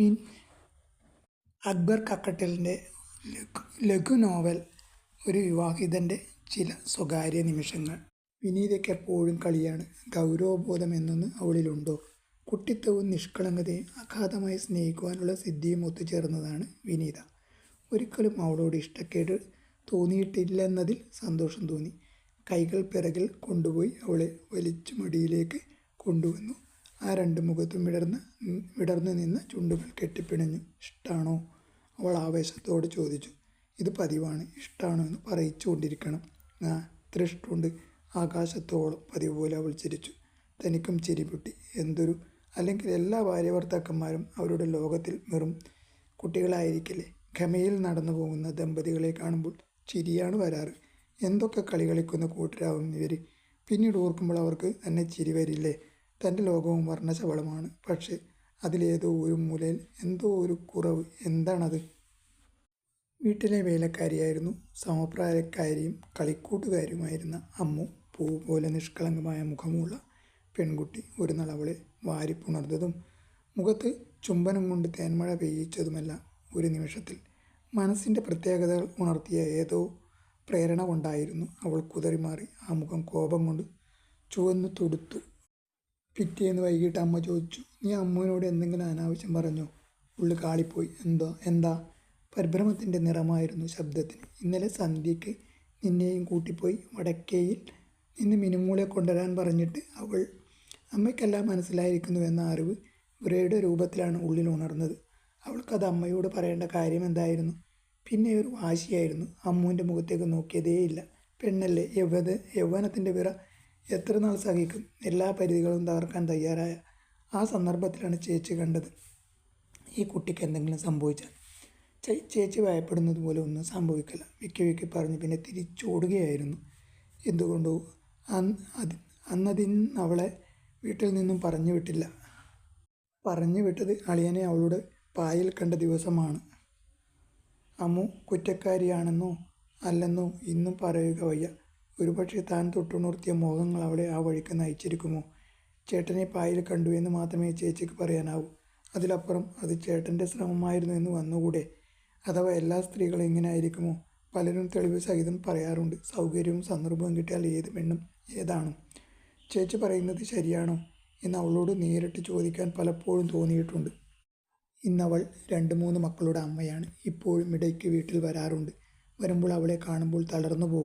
Win Akbar കക്കട്ടലിന്റെ ലഘു novel ഒരു വിവാഹിതന്റെ ചില സ്വകാര്യ നിമിഷങ്ങൾ. വിനീതയ്ക്ക് എപ്പോഴും കളിയാണ്. ഗൗരവബോധം എന്നൊന്ന് അവളിലുണ്ടോ? കുട്ടിത്തവും നിഷ്കളങ്കതയും അഗാധമായി സ്നേഹിക്കുവാനുള്ള സിദ്ധിയും ഒത്തുചേർന്നതാണ് വിനീത. ഒരിക്കലും അവളോട് ഇഷ്ടക്കേട് തോന്നിയിട്ടില്ലെന്നതിൽ സന്തോഷം തോന്നി. കൈകൾ പിറകിൽ കൊണ്ടുപോയി അവളെ വലിച്ചു മടിയിലേക്ക് കൊണ്ടുവന്നു. ആ രണ്ട് മുഖത്തും വിടർന്ന് വിടർന്നു നിന്ന് ചുണ്ടുകൾ കെട്ടിപ്പിണഞ്ഞു. ഇഷ്ടാണോ? അവൾ ആവേശത്തോട് ചോദിച്ചു. ഇത് പതിവാണ്. ഇഷ്ടമാണോ എന്ന് പറയിച്ചു കൊണ്ടിരിക്കണം. ആ ഇത്ര ഇഷ്ടമുണ്ട് ആകാശത്തോളം പതിവ് പോലെ അവൾ ചിരിച്ചു. തനിക്കും ചിരി പൊട്ടി. എന്തൊരു അല്ലെങ്കിൽ എല്ലാ ഭാര്യഭർത്താക്കന്മാരും അവരുടെ ലോകത്തിൽ വെറും കുട്ടികളായിരിക്കില്ലേ? ഖമയിൽ നടന്നു പോകുന്ന ദമ്പതികളെ കാണുമ്പോൾ ചിരിയാണ് വരാറ്. എന്തൊക്കെ കളി കളിക്കുന്ന കൂട്ടരാകും ഇവർ പിന്നീട് ഓർക്കുമ്പോൾ അവർക്ക് തന്നെ ചിരി വരില്ലേ? തന്റെ ലോകവും വർണശബളമാണ്. പക്ഷേ അതിലേതോ ഒരു മൂലയിൽ എന്തോ ഒരു കുറവ് എന്താണത്? വീട്ടിലെ വേലക്കാരിയായിരുന്നു സമപ്രായക്കാരിയും കളിക്കൂട്ടുകാരിയുമായിരുന്ന അമ്മു. പൂ പോലെ നിഷ്കളങ്കമായ മുഖമുള്ള പെൺകുട്ടി ഒരു നാൾ അവളെ വാരിപ്പുണർന്നതും മുഖത്ത് ചുംബനം കൊണ്ട് തേന്മഴ പെയ്യിച്ചതുമെല്ലാം ഒരു നിമിഷത്തിൽ മനസ്സിന്റെ പ്രത്യേകതകൾ ഉണർത്തിയ ഏതോ പ്രേരണ കൊണ്ടായിരുന്നു അവൾ കുതറിമാറി ആ മുഖം കോപം കൊണ്ട് ചുവന്നു തുടുത്തു പിറ്റേന്ന് വൈകിട്ട് അമ്മ ചോദിച്ചു നീ അമ്മുവിനോട് എന്തെങ്കിലും അനാവശ്യം പറഞ്ഞു? ഉള്ളു കാളിപ്പോയി. എന്തോ എന്താ? പരിഭ്രമത്തിന്റെ നിറമായിരുന്നു ശബ്ദത്തിന്. ഇന്നലെ സന്ധ്യയ്ക്ക് നിന്നെയും കൂട്ടിപ്പോയി വടക്കേയിൽ നിന്ന് മിനുമൂളെ കൊണ്ടുവരാൻ പറഞ്ഞിട്ട് അവൾ അമ്മയ്ക്കെല്ലാം മനസ്സിലായിരിക്കുന്നു എന്ന അറിവ് ഗ്രയുടെ രൂപത്തിലാണ് ഉള്ളിൽ ഉണർന്നത്. അവൾക്കത് അമ്മയോട് പറയേണ്ട കാര്യം എന്തായിരുന്നു? പിന്നെ ഒരു വാശിയായിരുന്നു അമ്മുവിന്റെ മുഖത്തേക്ക് നോക്കിയതേയില്ല. പെണ്ണല്ലേ യൗവത യൗവനത്തിന്റെ വിറ എത്ര നാൾ സഹിക്കും? എല്ലാ പരിധികളും തകർക്കാൻ തയ്യാറായ ആ സന്ദർഭത്തിലാണ് ചേച്ചി കണ്ടത്. ഈ കുട്ടിക്ക് എന്തെങ്കിലും സംഭവിച്ചാൽ ചേച്ചി ഭയപ്പെടുന്നത് പോലെ ഒന്നും സംഭവിക്കില്ല. വിക്കി വിക്കി പറഞ്ഞ് പിന്നെ തിരിച്ചോടുകയായിരുന്നു. എന്തുകൊണ്ടോ? അന്ന് അന്നതിന് അവളെ വീട്ടിൽ നിന്നും പറഞ്ഞു വിട്ടില്ല. പറഞ്ഞു വിട്ടത് അളിയനെ അവളുടെ പായിൽ കണ്ട ദിവസമാണ്. അമ്മു കുറ്റക്കാരിയാണെന്നോ അല്ലെന്നോ ഇന്നും പറയുക വയ്യ. ഒരുപക്ഷെ താൻ തൊട്ടുണർത്തിയ മോഹങ്ങൾ അവളെ ആ വഴിക്ക് നയിച്ചിരിക്കുമോ? ചേട്ടനെ പായിൽ കണ്ടു എന്ന് മാത്രമേ ചേച്ചിക്ക് പറയാനാവൂ. അതിലപ്പുറം അത് ചേട്ടന്റെ ശ്രമമായിരുന്നു എന്ന് വന്നുകൂടെ? അഥവാ എല്ലാ സ്ത്രീകളും ഇങ്ങനെ ആയിരിക്കുമോ? പലരും തെളിവ് സഹിതം പറയാറുണ്ട്. സൗകര്യവും സന്ദർഭവും കിട്ടിയാൽ ഏത് പെണ്ണും ഏതാണ്? ചേച്ചി പറയുന്നത് ശരിയാണോ? എന്ന് അവളോട് നേരിട്ട് ചോദിക്കാൻ പലപ്പോഴും തോന്നിയിട്ടുണ്ട്. ഇന്നവൾ രണ്ട് മൂന്ന് മക്കളുടെ അമ്മയാണ്. ഇപ്പോഴും ഇടയ്ക്ക് വീട്ടിൽ വരാറുണ്ട്. വരുമ്പോൾ അവളെ കാണുമ്പോൾ തളർന്നു പോകും.